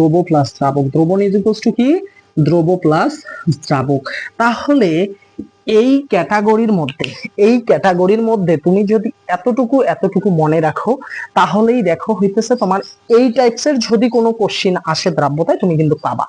দ্রব plus দ্রাবক দ্রবণ is two কি? দ্রব plus দ্রাবক তাহলে এই ক্যাটাগরির মধ্যে, এই ক্যাটাগরির মধ্যে তুমি যদি এতটুকু এতটুকু মনে রাখো, তাহলেই দেখো হইতেছে তোমার এই টাইপসের যদি কোনো কোশ্চিন আসে দ্রাব্যতায়, তুমি কিন্তু পাবা।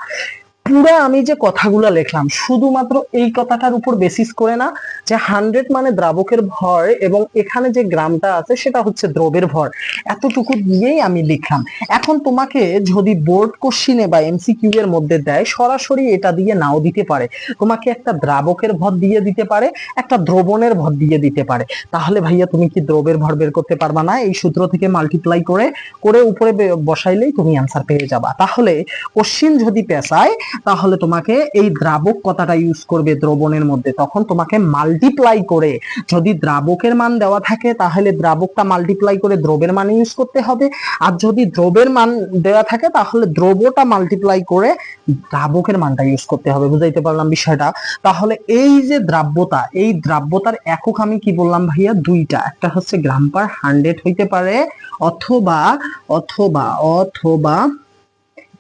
পুরা আমি যে কথাগুলো লিখলাম, শুধুমাত্র এই কথাটার উপর বেসিস করে না, যে হান্ড্রেড মানে দ্রাবকের ভর এবং এখানে যে গ্রামটা আছে সেটা হচ্ছে দ্রবের ভর। এতটুকু দিয়েই আমি লিখলাম। এখন তোমাকে যদি বোর্ড কোশ্চিনে বা এমসিকিউ এর মধ্যে দেয়, সরাসরি এটা দিয়ে নাও দিতে পারে। তোমাকে একটা দ্রাবকের ভর দিয়ে দিতে পারে, একটা দ্রবণের ভর দিয়ে দিতে পারে। তাহলে ভাইয়া তুমি কি দ্রবের ভর বের করতে পারবা না? এই সূত্র থেকে মাল্টিপ্লাই করে করে উপরে বসাইলেই তুমি অ্যান্সার পেয়ে যাবা। তাহলে কোশ্চিন যদি পেশায় তাহলে তোমাকে এই দ্রাবক কথাটা ইউজ করবে দ্রবণের মধ্যে। তখন তোমাকে মাল্টিপ্লাই করে, যদি দ্রাবকের মান দেওয়া থাকে, তাহলে দ্রাবকটা মাল্টিপ্লাই করে দ্রবের মান ইউজ করতে হবে। আর যদি দ্রবের মান দেওয়া থাকে, তাহলে দ্রবটা মাল্টিপ্লাই করে দ্রাবকের মানটা ইউজ করতে হবে। বুঝাইতে পারলাম বিষয়টা? তাহলে এই যে দ্রাব্যতা, এই দ্রাব্যতার একক আমি কি বললাম ভাইয়া? দুইটা। একটা হচ্ছে গ্রাম পার হান্ড্রেড হইতে পারে, অথবা অথবা অথবা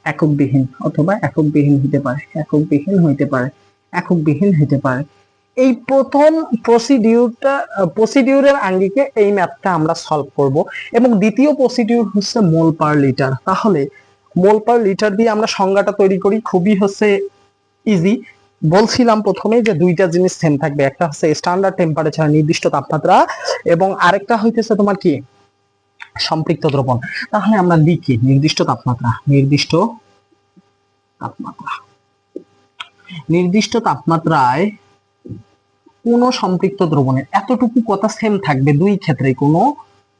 এককবিহীন অথবা এককবিহীন হতে পারে, এককবিহীন হইতে পারে, এককবিহীন হতে পারে। এই প্রথম প্রসিডিউরটা প্রসিডিউরের আঙ্গিকে এই ম্যাথটা আমরা সলভ করব এবং দ্বিতীয় প্রসিডিউর হচ্ছে মোল পার লিটার। তাহলে মোল পার লিটার দিয়ে আমরা সংজ্ঞাটা তৈরি করি, খুবই হচ্ছে ইজি বলছিলাম প্রথমে যে দুইটা জিনিস সেম থাকবে, একটা হচ্ছে স্ট্যান্ডার্ড টেম্পারেচার নির্দিষ্ট তাপমাত্রা এবং আরেকটা হইতেছে তোমার কি? সম্পৃক্ত দ্রবণ। তাহলে আমরা লিখি নির্দিষ্ট তাপমাত্রা নির্দিষ্ট তাপমাত্রা। নির্দিষ্ট তাপমাত্রায় কোন সম্পৃক্ত দ্রবণের এতটুকু কথা সেম থাকবে দুই ক্ষেত্রে, কোন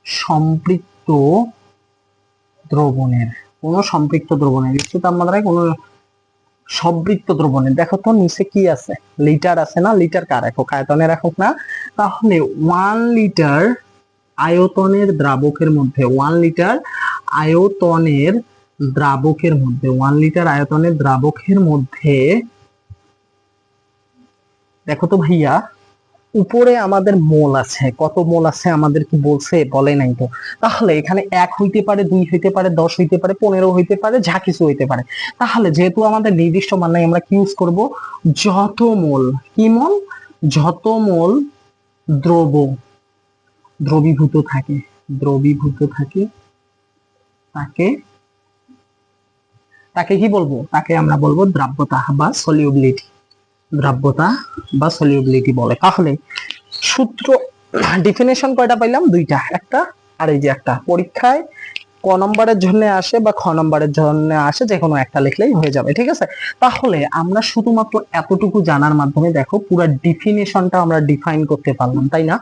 সম্পৃক্ত দ্রবণের, কোন সম্পৃক্ত দ্রবণের, নির্দিষ্ট তাপমাত্রায় কোন সম্পৃক্ত দ্রবণের। দেখো তো নিচে কি আছে? লিটার আছে না? লিটার কার? একক আয়তনের একক না? তাহলে ওয়ান লিটার আয়তনের দ্রাবকের মধ্যে ওয়ান লিটার আয়তনের দ্রাবকের মধ্যে ওয়ান লিটার আয়তনের দ্রাবকের মধ্যে, দেখো তো ভাইয়া, উপরে আমাদের মোল আছে, কত মোল আছে আমাদের কি বলছে বলে নাই তো। তাহলে এখানে এক হইতে পারে, দুই হইতে পারে, দশ হইতে পারে, পনেরো হইতে পারে, যা কিছু হইতে পারে। তাহলে যেহেতু আমাদের নির্দিষ্ট মান নাই, আমরা কি ইউজ করব? যত মোল, কি মোল? যত মোল দ্রব দ্রবীভূত থাকে। দ্রবীভূত থাকে। তাকে তাকে কি বলব? তাকে আমরা বলব দ্রাব্যতা বা সলিউবিলিটি দ্রাব্যতা বা সলিউবিলিটি বলে। তাহলে সূত্র ডিফিনেশন কয়টা পাইলাম? দুইটা। একটা আর এই যে একটা। পরীক্ষায় ক নম্বরের জন্য আসে বা খ নম্বরের জন্য আসে যে কোনো একটা লিখলেই হয়ে যাবে, ঠিক আছে? তাহলে আমরা শুধুমাত্র এতটুকু জানার মাধ্যমে দেখো, পুরো ডিফিনেশনটা আমরা ডিফাইন করতে পারলাম, তাই না?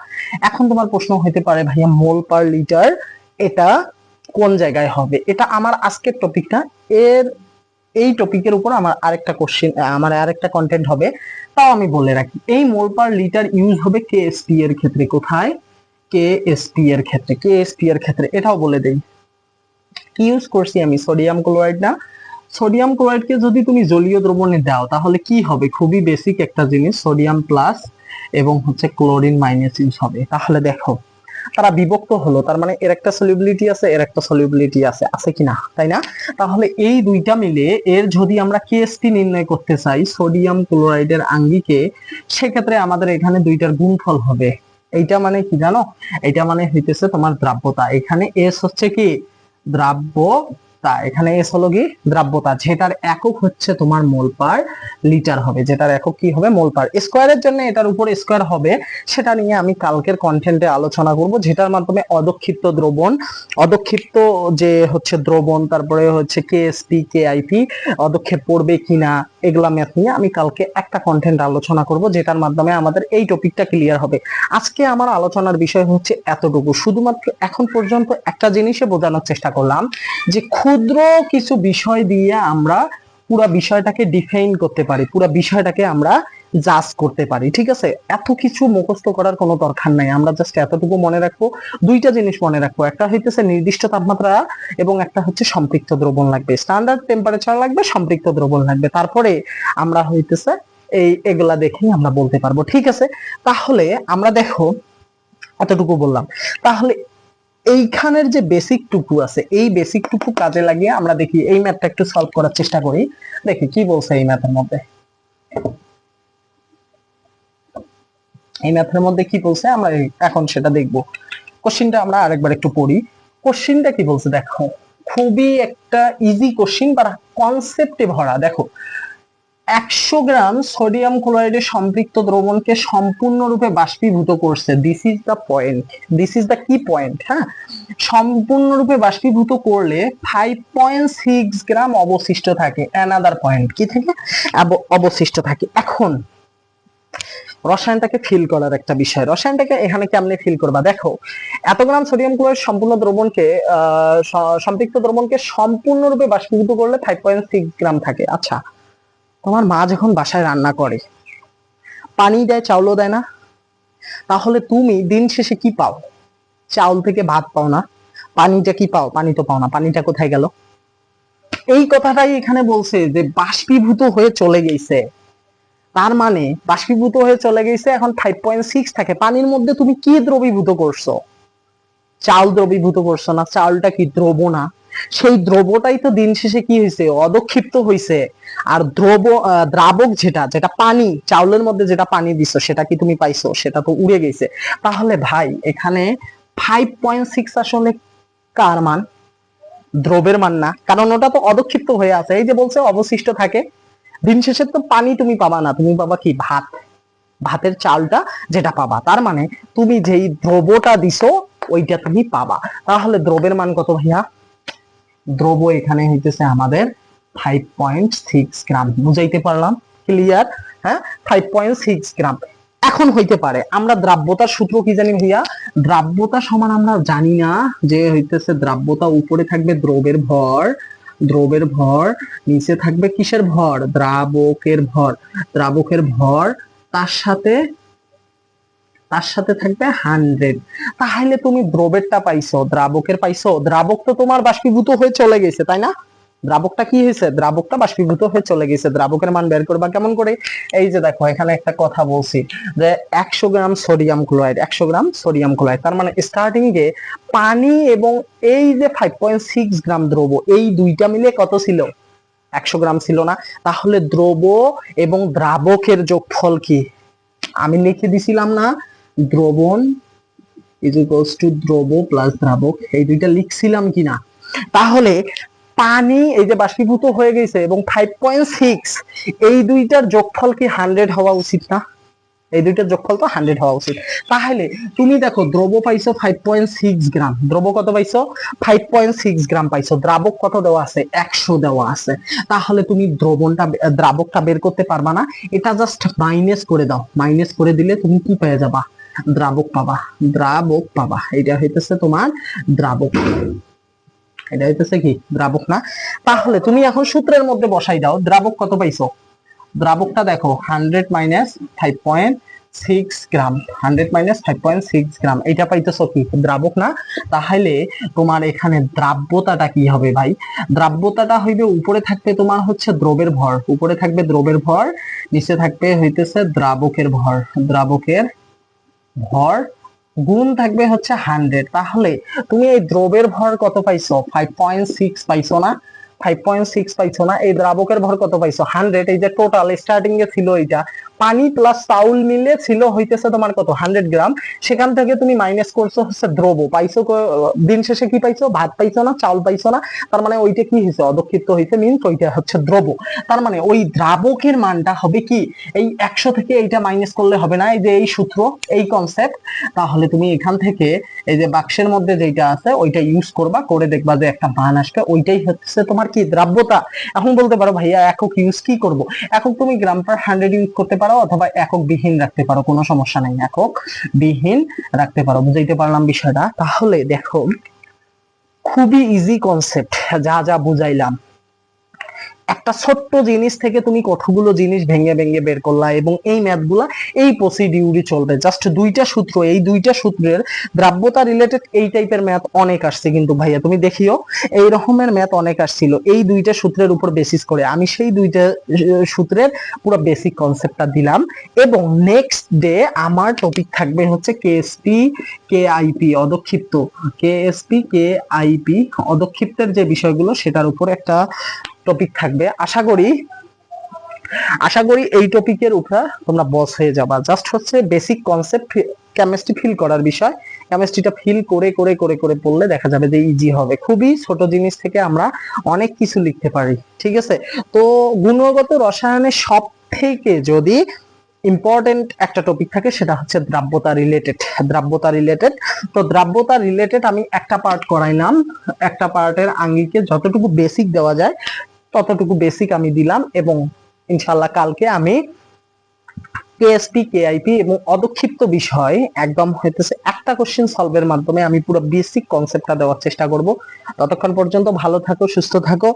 এখন তোমার প্রশ্ন হতে পারে, ভাইয়া মোল পার লিটার এটা কোন জায়গায় হবে? এটা আমার আজকের টপিকটা এর, এই টপিকের উপর আমার আরেকটা কোশ্চেন আমার আরেকটা কন্টেন্ট হবে। তাও আমি বলে রাখি, এই মোল পার লিটার ইউজ হবে কেএসপি এর ক্ষেত্রে। কোথায়? কেএসপি এর ক্ষেত্রে কেএসপি এর ক্ষেত্রে। এটাও বলে দেই। কি ইউজ করছি আমি? সোডিয়াম ক্লোরাইড না? সোডিয়াম ক্লোরাইডকে যদি তুমি জলীয় দ্রবণে দাও, তাহলে কি হবে? খুবই বেসিক একটা জিনিস সোডিয়াম প্লাস এবং হচ্ছে ক্লোরিন মাইনাস ইউজ হবে। তাহলে দেখো, তারা বিভক্ত হলো, তার মানে এর একটা সলিউবিলিটি আছে, এর একটা সলিউবিলিটি আছে আছে কিনা, তাই না? তাহলে এই দুইটা মিলে এর যদি আমরা কেএসটি নির্ণয় করতে চাই সোডিয়াম ক্লোরাইডের আঙ্গিকে, সেক্ষেত্রে আমাদের এখানে দুইটার গুণফল হবে। এইটা মানে কি জানো? এটা মানে হইতেছে তোমার দ্রাব্যতা। এখানে এস হচ্ছে কি? দ্রাব্যতা এখানে এস হলো কি? দ্রাব্যতা, যেটার একক হচ্ছে তোমার মোল পার লিটার হবে। যেটার একক কি হবে? Mole per. স্কোয়ারের জন্য এটার উপর স্কোয়ার হবে, সেটা নিয়ে আমি কালকের কন্টেন্টে আলোচনা করব, যেটার মাধ্যমে অদক্ষিপ্ত দ্রবণ, অদক্ষিপ্ত যে হচ্ছে দ্রবণ, তারপরে হচ্ছে কেএসপি কেআইপি অদক্ষেপ পড়বে কিনা এগুলা ম্যাথ নিয়ে আমি কালকে একটা কন্টেন্ট আলোচনা করব, যেটার মাধ্যমে আমাদের এই টপিকটা ক্লিয়ার হবে। আজকে আমার আলোচনার বিষয় হচ্ছে এতটুকু। শুধুমাত্র এখন পর্যন্ত একটা জিনিসে বোঝানোর চেষ্টা করলাম, যে ক্ষুদ্র কিছু বিষয় দিয়ে আমরা পুরা বিষয়টাকে ডিফাইন করতে পারি, পুরা বিষয়টাকে আমরা জাজ করতে পারি, ঠিক আছে? এত কিছু মুখস্থ করার কোনো দরকার নাই। আমরা জাস্ট এতটুকু মনে রাখব। দুইটা জিনিস মনে রাখব। একটা হইতেছে নির্দিষ্ট তাপমাত্রা এবং একটা হচ্ছে সম্পৃক্ত দ্রবণ লাগবে। স্ট্যান্ডার্ড টেম্পারেচার লাগবে, সম্পৃক্ত দ্রবণ লাগবে। তারপরে আমরা হইতেছে এই এগুলা দেখেই আমরা বলতে পারব, ঠিক আছে? তাহলে আমরা দেখো, এতটুকু বললাম। তাহলে এইখানের যে বেসিক টুকু আছে, এই বেসিক টুকু কাজে লাগিয়ে আমরা দেখি, এই ম্যাথটা একটু সলভ করার চেষ্টা করি। দেখি, কি বলছে এই ম্যাথের মধ্যে? এই ম্যাথের মধ্যে কি বলছে? আমরা এখন সেটা দেখব। কোশ্চিনটা আমরা আরেকবার একটু পড়ি। কোশ্চিনটা কি বলছে? দেখো, খুবই একটা ইজি কোশ্চিন বা কনসেপ্টে ভরা। দেখো, একশো গ্রাম সোডিয়াম ক্লোরাইডের সম্পৃক্ত দ্রবণকে সম্পূর্ণরূপে বাষ্পীভূত করছে। This is the point this is the কি পয়েন্ট হ্যাঁ? সম্পূর্ণরূপে বাষ্পীভূত করলে ফাইভ পয়েন্ট সিক্স গ্রাম অবশিষ্ট থাকে। অ্যানাদার পয়েন্ট কি থেকে? অব- অবশিষ্ট থাকে। এখন রসায়নটাকে ফিল করার একটা বিষয়। রসায়নটাকে এখানে কেমনে ফিল করবা? দেখো এত গ্রাম সোডিয়াম ক্লোরাইড সম্পূর্ণ দ্রবণকে সম্পৃক্ত দ্রবণকে সম্পূর্ণরূপে বাষ্পীভূত করলে ফাইভ পয়েন্ট সিক্স গ্রাম থাকে। আচ্ছা তোমার মা যখন বাসায় রান্না করে, পানি দেয়, চাউলও দেয় না, তাহলে তুমি দিন শেষে কি পাও? চাউল থেকে ভাত পাও না। পানিটা কি পাও? পানি তো পাও না। পানিটা কোথায় গেল? এই কথাটাই এখানে বলছে যে বাষ্পীভূত হয়ে চলে গেছে। তার মানে বাষ্পীভূত হয়ে চলে গেছে এখন ফাইভ পয়েন্ট সিক্স থাকে। পানির মধ্যে তুমি কি দ্রবীভূত করছ? চাল দ্রবীভূত করছ না? চালটা কি দ্রব না? সেই দ্রবটাই তো দিন শেষে কি হয়েছে? অদক্ষিপ্ত হয়েছে। আর দ্রব দ্রাবক যেটা যেটা পানি, চাউলের মধ্যে যেটা পানি দিছো, সেটা কি তুমি পাইছো? সেটা তো উড়ে গেছে। তাহলে ভাই, এখানে ফাইভ পয়েন্ট সিক্স আসলে কার মান? দ্রবের মান না। কারণ ওটা তো অদক্ষিপ্ত হয়ে আছে। এই যে বলছে, অবশিষ্ট থাকে। দিন শেষে তো পানি তুমি পাবা না, তুমি পাবা কি ভাত? ভাতের চালটা যেটা পাবা, তার মানে তুমি যেই দ্রবটা দিছো, ওইটা তুমি পাবা। তাহলে দ্রবের মান কত ভাইয়া? দ্রব এখানে হইতেছে আমাদের ফাইভ পয়েন্ট সিক্স গ্রাম বুঝাইতে পারলাম? ক্লিয়ার হ্যাঁ? ফাইভ পয়েন্ট সিক্স গ্রাম এখন হইতে পারে, আমরা দ্রাব্যতার সূত্র কি জানি ভাইয়া? দ্রাব্যতা সমান আমরা জানি না যে হইতেছে দ্রাব্যতা উপরে থাকবে দ্রবের ভর দ্রবের ভর, নিচে থাকবে কিসের ভর? দ্রাবকের ভর। দ্রাবকের ভর তার সাথে তার সাথে থাকবে হান্ড্রেড তাহলে তুমি দ্রবেরটা পাইছো, দ্রাবকের পাইছো। দ্রাবক তো তোমার বাষ্পীভূত হয়ে চলে গেছে, তাই না? দ্রাবকটা কি হয়েছে? দ্রাবকটা বাষ্পীভূত হয়ে চলে গেছে। দ্রাবকের মান বের করবা কেমন করে? এই যে দেখো, এখানে একটা কথা বলছি যে একশো গ্রাম সোডিয়াম ক্লোরাইড, একশো গ্রাম সোডিয়াম ক্লোরাইড, তার মানে স্টার্টিং এ পানি এবং এই যে ফাইভ পয়েন্ট সিক্স গ্রাম দ্রব এই দুইটা মিলে কত ছিল? একশো গ্রাম ছিল না। তাহলে দ্রব এবং দ্রাবকের যোগফল কি? আমি লিখে দিছিলাম না, দ্রবণ ইজ ইকুয়ালস টু দ্রব প্লাস দ্রাবক, এই দুইটা লিখছিলাম কিনা? তাহলে পানি এই যে বাষ্পীভূত হয়ে গেছে এবং ফাইভ পয়েন্ট সিক্স এই দুইটার যোগফল কি হান্ড্রেড হওয়া উচিত না? এই দুইটার যোগফল তো হান্ড্রেড হওয়া উচিত। তাহলে তুমি দেখো দ্রব পাইছো ফাইভ পয়েন্ট সিক্স গ্রাম। দ্রব কত পাইছো? ফাইভ পয়েন্ট সিক্স গ্রাম পাইছো। দ্রাবক কত দেওয়া আছে? একশো দেওয়া আছে। তাহলে তুমি দ্রবণটা, দ্রাবকটা বের করতে পারবা না। এটা জাস্ট মাইনাস করে দাও। মাইনাস করে দিলে তুমি কি পেয়ে যাবা? দ্রাবক পাবা। দ্রাবক পাবা। এটা হইতেছে তোমার দ্রাবক। এটা হইতেছে কি? দ্রাবক না? তাহলে তুমি এখন সূত্রের মধ্যে বসাই দাও, দ্রাবক কত পাইছো? দ্রাবকটা দেখো hundred minus five point six gram hundred minus five point six gram এটা পাইতেছো কি? দ্রাবক না? তাহলে তোমার এখানে দ্রাব্যতাটা কি হবে ভাই? দ্রাব্যতাটা হইবে উপরে থাকবে তোমার হচ্ছে দ্রবের ভর, উপরে থাকবে দ্রবের ভর, নিচে থাকবে হইতেছে দ্রাবকের ভর দ্রাবকের ভর গুণ থাকবে হচ্ছে হান্ড্রেড। তাহলে তুমি এই দ্রবের ভর কত পাইছো? ফাইভ পয়েন্ট সিক্স পাইছো না? ফাইভ পয়েন্ট সিক্স পাইছো না? এই দ্রাবকের ভর কত পাইছো? হান্ড্রেড এই যে টোটাল স্টার্টিং এ ছিল এটা পানি প্লাস চাউল মিলে ছিল হইতেছে তোমার কত? Hundred gram. সেখান থেকে তুমি মাইনাস করছ হচ্ছে দ্রব পাইছো দিন শেষে কি পাইছো? ভাত পাইছো না, চাউল পাইছো না? তার মানে ওইটা কি হয়েছে অদক্ষিপ্ত হয়েছে মিনস ওইটা হচ্ছে দ্রব তার মানে ওই দ্রাবকের মানটা হবে কি? এই একশো থেকে এইটা মাইনাস করলে হবে না? এই যে এই সূত্র, এই কনসেপ্ট তাহলে তুমি এখান থেকে এই যে বাক্সের মধ্যে যেটা আছে, ওইটা ইউজ করবা, করে দেখবা যে একটা মান আসবে। ওইটাই হচ্ছে তোমার কি? দ্রাব্যতা। এখন বলতে পারো, ভাইয়া, একক ইউজ কি করব? একক তুমি গ্রাম পার হান্ড্রেড ইউজ করতে পারো। অথবা একক বিহীন রাখতে পারো, কোনো সমস্যা নাই, একক বিহীন রাখতে পারো। বুঝাইতে পারলাম বিষয়টা? তাহলে দেখো, খুবই ইজি কনসেপ্ট যা যা বুঝাইলাম। একটা ছোট্ট জিনিস থেকে তুমি কতগুলো জিনিস ভেঙে ভেঙে বের করলা এবং এই ম্যাথগুলা এই প্রসিডিউরই চলবে। জাস্ট দুইটা সূত্র, এই দুইটা সূত্রের দ্রাব্যতা রিলেটেড এই টাইপের ম্যাথ অনেক আসছে কিন্তু ভাইয়া, তুমি দেখিও, এই রকমের ম্যাথ অনেক আসছিল। এই দুইটা সূত্রের উপর বেসিস করে আমি সেই দুইটা সূত্রের পুরো বেসিক কনসেপ্টটা দিলাম এবং নেক্সট ডে আমার টপিক থাকবে হচ্ছে কেএসপি কে আইপি অদক্ষিপ্ত। কেএসপি কে আইপি অদক্ষিপ্তের যে বিষয়গুলো সেটার উপর একটা টপিক থাকবে। আশা করি আশা করি এই টপিকের উপরে তোমরা বস হয়ে যাবা। জাস্ট হচ্ছে বেসিক কনসেপ্ট কেমিস্ট্রি ফিল করার বিষয়। কেমিস্ট্রিটা ফিল করে করে করে করে পড়লে দেখা যাবে যে ইজি হবে। খুবই ছোট জিনিস থেকে আমরা অনেক কিছু লিখতে পারি। ঠিক আছে? তো গুণগত রসায়নের সব থেকে যদি ইম্পর্টেন্ট একটা টপিক থাকে, সেটা হচ্ছে দ্রাব্যতা রিলেটেড দ্রাব্যতা রিলেটেড তো দ্রাব্যতা রিলেটেড আমি একটা পার্ট করাইলাম। একটা পার্টের আঙ্গিকে যতটুকু বেসিক দেওয়া যায় ততটুকু বেসিক আমি দিলাম এবং ইনশাল্লাহ কালকে আমি কেএসপি কেআইপি এবং অদক্ষিপ্ত বিষয় একদম হইতেছে একটা কোশ্চেন সলভের মাধ্যমে আমি পুরো বেসিক কনসেপ্টটা দেওয়ার চেষ্টা করব। ততক্ষণ পর্যন্ত ভালো থাকো, সুস্থ থাকো।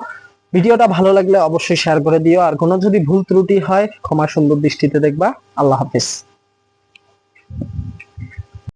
ভিডিওটা ভালো লাগলে অবশ্যই শেয়ার করে দিও। আর কোনো যদি ভুল ত্রুটি হয়, ক্ষমা সুন্দর দৃষ্টিতে দেখবা। আল্লাহ হাফিজ।